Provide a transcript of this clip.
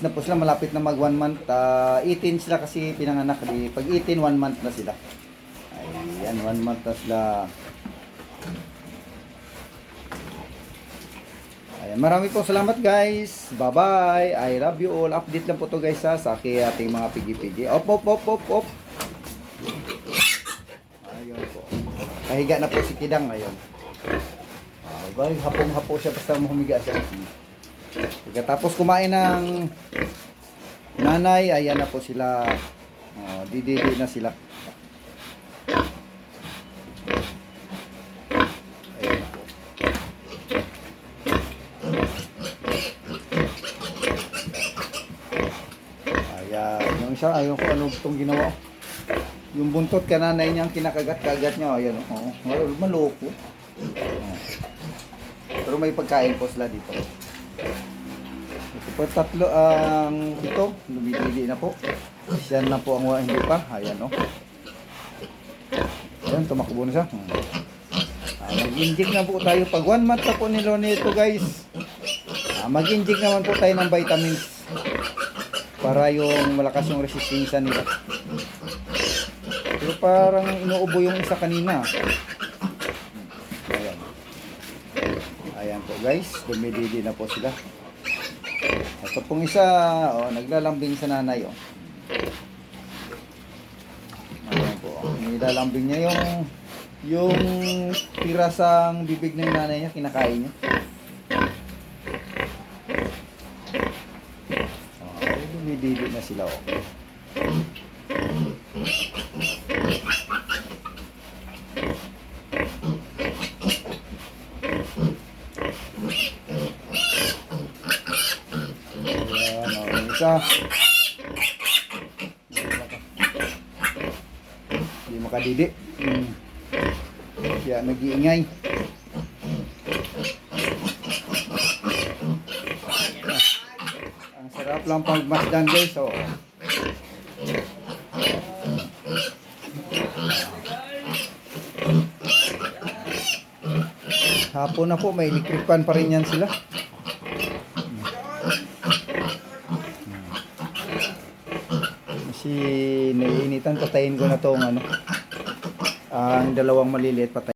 na po sila, malapit na mag 1 month. Ah, 18 sila kasi pinanganak. Di, pag 18, 1 month na sila. Ayan, 1 month na sila. Ayan, marami po salamat guys. Bye-bye. I love you all. Update lang po to guys ha, sa aking ating mga pigi-pigi. Op, op, op, op, op. Ayun po. Pahiga na po si Kidang ngayon. Bye, hapong-hapo siya basta humiga siya. Pagkatapos kumain ng nanay, ayan na po sila. Oh, dididi na sila. Ayan na po. Ayan. Ayun ko ano itong ginawa. Yung buntot ka nanay niyang kinakagat-kagat niya. Ayan. Oh, mal- maloko. Oh. Pero may pagkain po sila dito. Ito tatlo ang ito. Lumidili na po. Siya na po ang wa- hindi pa. Ayan o. Ayan, tumakbo na siya. Ah, mag-inject na po tayo. Pag one month na po nilo nito guys. Ah, mag-inject naman po tayo ng vitamins. Para yung malakas yung resistensya nila. Pero parang inuubo yung isa kanina. Ayan. Ayan po guys, dumididi na po sila. Ito pong isa, oh, naglalambing sa nanay. Oh. Ayan po, oh. nilalambing niya yung yung tira sa bibig ng nanay niya, kinakain niya. Oh, dumididi na sila. Oh. Ayan, oh, yung isa. Hindi makadidi. Hmm. Kaya nag-iingay. Ang sarap lang pagmasdan guys. Oh. Hapon na po, may electric fan pa rin yan sila. Kasi naiinitan, patayin ko na tong ano, ang dalawang maliliit patay.